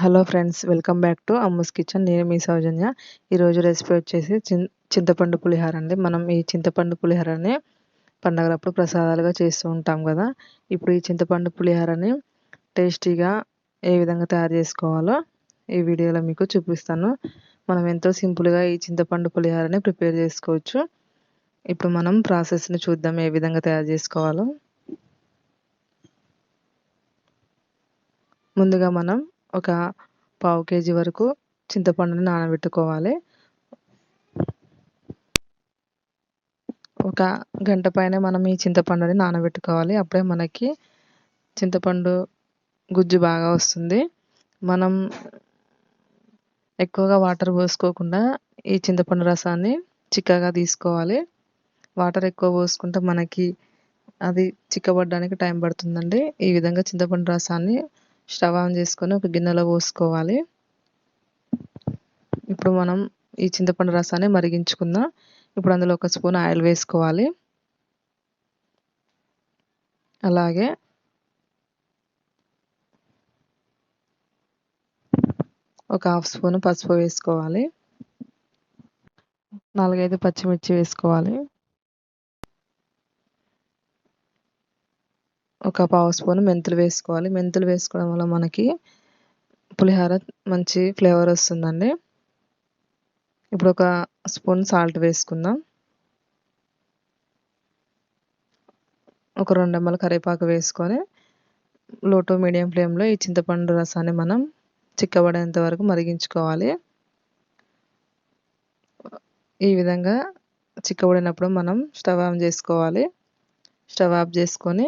Hello friends welcome back to Ammu's kitchen. నేను మీ సౌజన్య. ఈరోజు రెసిపీ వచ్చేసి చిన్ చింతపండు పులిహార అండి. మనం ఈ చింతపండు పులిహారని పండగలప్పుడు ప్రసాదాలుగా చేస్తూ ఉంటాం కదా. ఇప్పుడు ఈ చింతపండు పులిహారని టేస్టీగా ఏ విధంగా తయారు చేసుకోవాలో ఈ వీడియోలో మీకు చూపిస్తాను. మనం ఎంతో సింపుల్గా ఈ చింతపండు పులిహారని ప్రిపేర్ చేసుకోవచ్చు. ఇప్పుడు మనం ప్రాసెస్ని చూద్దాం ఏ విధంగా తయారు చేసుకోవాలో. ముందుగా మనం ఒక పావు కేజీ వరకు చింతపండుని నానబెట్టుకోవాలి. ఒక గంట పైన మనం ఈ చింతపండుని నానబెట్టుకోవాలి. అప్పుడే మనకి చింతపండు గుజ్జు బాగా వస్తుంది. మనం ఎక్కువగా వాటర్ పోసుకోకుండా ఈ చింతపండు రసాన్ని చిక్కగా తీసుకోవాలి. వాటర్ ఎక్కువ పోసుకుంటే మనకి అది చిక్కబడడానికి టైం పడుతుందండి. ఈ విధంగా చింతపండు రసాన్ని స్టవ్ ఆన్ చేసుకొని ఒక గిన్నెలో పోసుకోవాలి. ఇప్పుడు మనం ఈ చింతపండు రసాన్ని మరిగించుకుందాం. ఇప్పుడు అందులో ఒక స్పూన్ ఆయిల్ వేసుకోవాలి. అలాగే ఒక హాఫ్ స్పూన్ పసుపు వేసుకోవాలి. నాలుగైదు పచ్చిమిర్చి వేసుకోవాలి. ఒక పావు స్పూన్ మెంతులు వేసుకోవాలి. మెంతులు వేసుకోవడం వల్ల మనకి పులిహోర మంచి ఫ్లేవర్ వస్తుందండి. ఇప్పుడు ఒక స్పూన్ సాల్ట్ వేసుకుందాం. ఒక రెండమ్మల కరివేపాకు వేసుకొని లో టు మీడియం ఫ్లేమ్లో ఈ చింతపండు రసాన్ని మనం చిక్కబడేంత వరకు మరిగించుకోవాలి. ఈ విధంగా చిక్కబడినప్పుడు మనం స్టవ్ ఆన్ చేసుకోవాలి. స్టవ్ ఆఫ్ చేసుకొని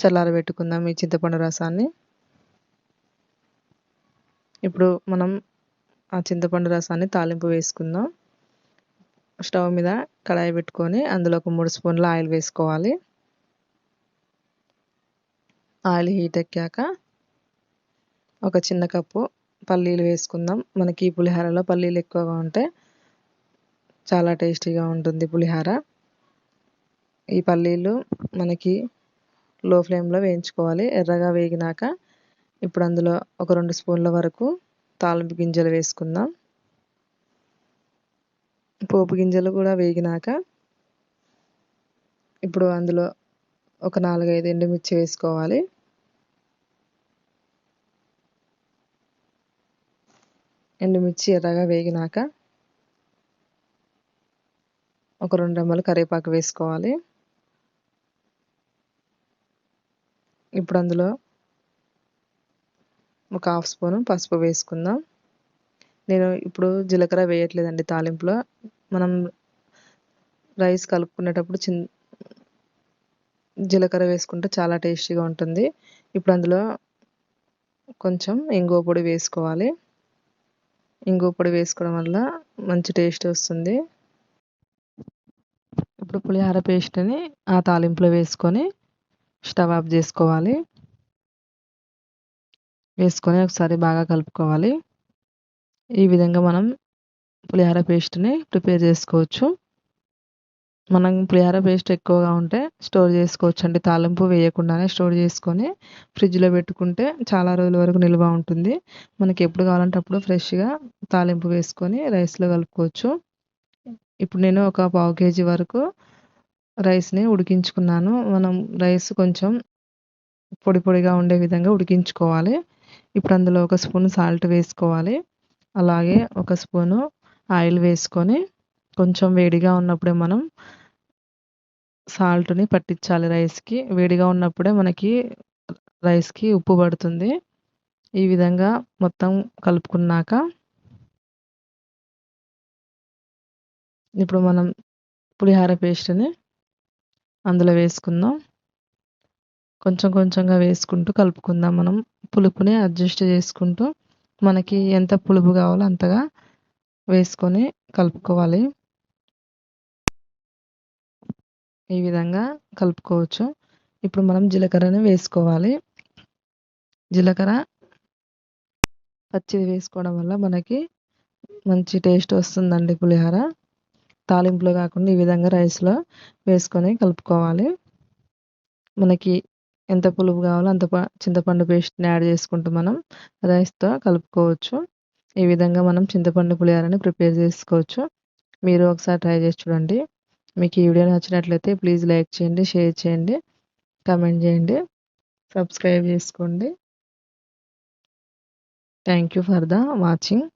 చల్లారబెట్టుకుందాం ఈ చింతపండు రసాన్ని. ఇప్పుడు మనం ఆ చింతపండు రసాన్ని తాలింపు వేసుకుందాం. స్టవ్ మీద కడాయి పెట్టుకొని అందులో ఒక మూడు స్పూన్ల ఆయిల్ వేసుకోవాలి. ఆయిల్ హీట్ ఎక్కాక ఒక చిన్న కప్పు పల్లీలు వేసుకుందాం. మనకి ఈ పులిహోరలో పల్లీలు ఎక్కువగా ఉంటే చాలా టేస్టీగా ఉంటుంది పులిహోర. ఈ పల్లీలు మనకి లో ఫ్లేమ్లో వేయించుకోవాలి. ఎర్రగా వేగినాక ఇప్పుడు అందులో ఒక రెండు స్పూన్ల వరకు తాలింపు గింజలు వేసుకుందాం. పోపు గింజలు కూడా వేగినాక ఇప్పుడు అందులో ఒక నాలుగైదు ఎండుమిర్చి వేసుకోవాలి. ఎండుమిర్చి ఎర్రగా వేగినాక ఒక రెండు రెమ్మలు కరివేపాకు వేసుకోవాలి. ఇప్పుడు అందులో ఒక హాఫ్ స్పూను పసుపు వేసుకుందాం. నేను ఇప్పుడు జీలకర్ర వేయట్లేదండి తాలింపులో. మనం రైస్ కలుపుకునేటప్పుడు చిన్ జీలకర్ర వేసుకుంటే చాలా టేస్టీగా ఉంటుంది. ఇప్పుడు అందులో కొంచెం ఇంగువ పొడి వేసుకోవాలి. ఇంగువ పొడి వేసుకోవడం వల్ల మంచి టేస్ట్ వస్తుంది. ఇప్పుడు పులిహార పేస్ట్ని ఆ తాలింపులో వేసుకొని స్టవ్ ఆఫ్ చేసుకోవాలి. వేసుకొని ఒకసారి బాగా కలుపుకోవాలి. ఈ విధంగా మనం పులిహార పేస్ట్ని ప్రిపేర్ చేసుకోవచ్చు. మనం పులిహార పేస్ట్ ఎక్కువగా ఉంటే స్టోర్ చేసుకోవచ్చు. అంటే తాలింపు వేయకుండానే స్టోర్ చేసుకొని ఫ్రిడ్జ్లో పెట్టుకుంటే చాలా రోజుల వరకు నిల్వ ఉంటుంది. మనకి ఎప్పుడు కావాలంటే అప్పుడు ఫ్రెష్గా తాలింపు వేసుకొని రైస్లో కలుపుకోవచ్చు. ఇప్పుడు నేను ఒక పావు కేజీ వరకు రైస్ని ఉడికించుకున్నాను. మనం రైస్ కొంచెం పొడి పొడిగా ఉండే విధంగా ఉడికించుకోవాలి. ఇప్పుడు అందులో ఒక స్పూన్ సాల్ట్ వేసుకోవాలి. అలాగే ఒక స్పూను ఆయిల్ వేసుకొని కొంచెం వేడిగా ఉన్నప్పుడే మనం సాల్ట్ని పట్టించాలి రైస్కి. వేడిగా ఉన్నప్పుడే మనకి రైస్కి ఉప్పు పడుతుంది. ఈ విధంగా మొత్తం కలుపుకున్నాక ఇప్పుడు మనం పులిహార పేస్ట్ని అందులో వేసుకుందాం. కొంచెం కొంచెంగా వేసుకుంటూ కలుపుకుందాం మనం. పులుపుని అడ్జస్ట్ చేసుకుంటూ మనకి ఎంత పులుపు కావాలో అంతగా వేసుకొని కలుపుకోవాలి. ఈ విధంగా కలుపుకోవచ్చు. ఇప్పుడు మనం జీలకర్రని వేసుకోవాలి. జీలకర్ర పచ్చిది వేసుకోవడం వల్ల మనకి మంచి టేస్ట్ వస్తుందండి పులిహోర. తాలింపులో కాకుండా ఈ విధంగా రైస్లో వేసుకొని కలుపుకోవాలి మనకి ఎంత పులుపు కావాలో అంత ప చింతపండు పేస్ట్‌ని యాడ్ చేసుకుంటూ మనం రైస్‌తో కలుపుకోవచ్చు. ఈ విధంగా మనం చింతపండు పులిహారని ప్రిపేర్ చేసుకోవచ్చు. మీరు ఒకసారి ట్రై చేసి చూడండి. మీకు ఈ వీడియో నచ్చినట్లయితే ప్లీజ్ లైక్ చేయండి, షేర్ చేయండి, కమెంట్ చేయండి, సబ్స్క్రైబ్ చేసుకోండి. Thank you for the watching.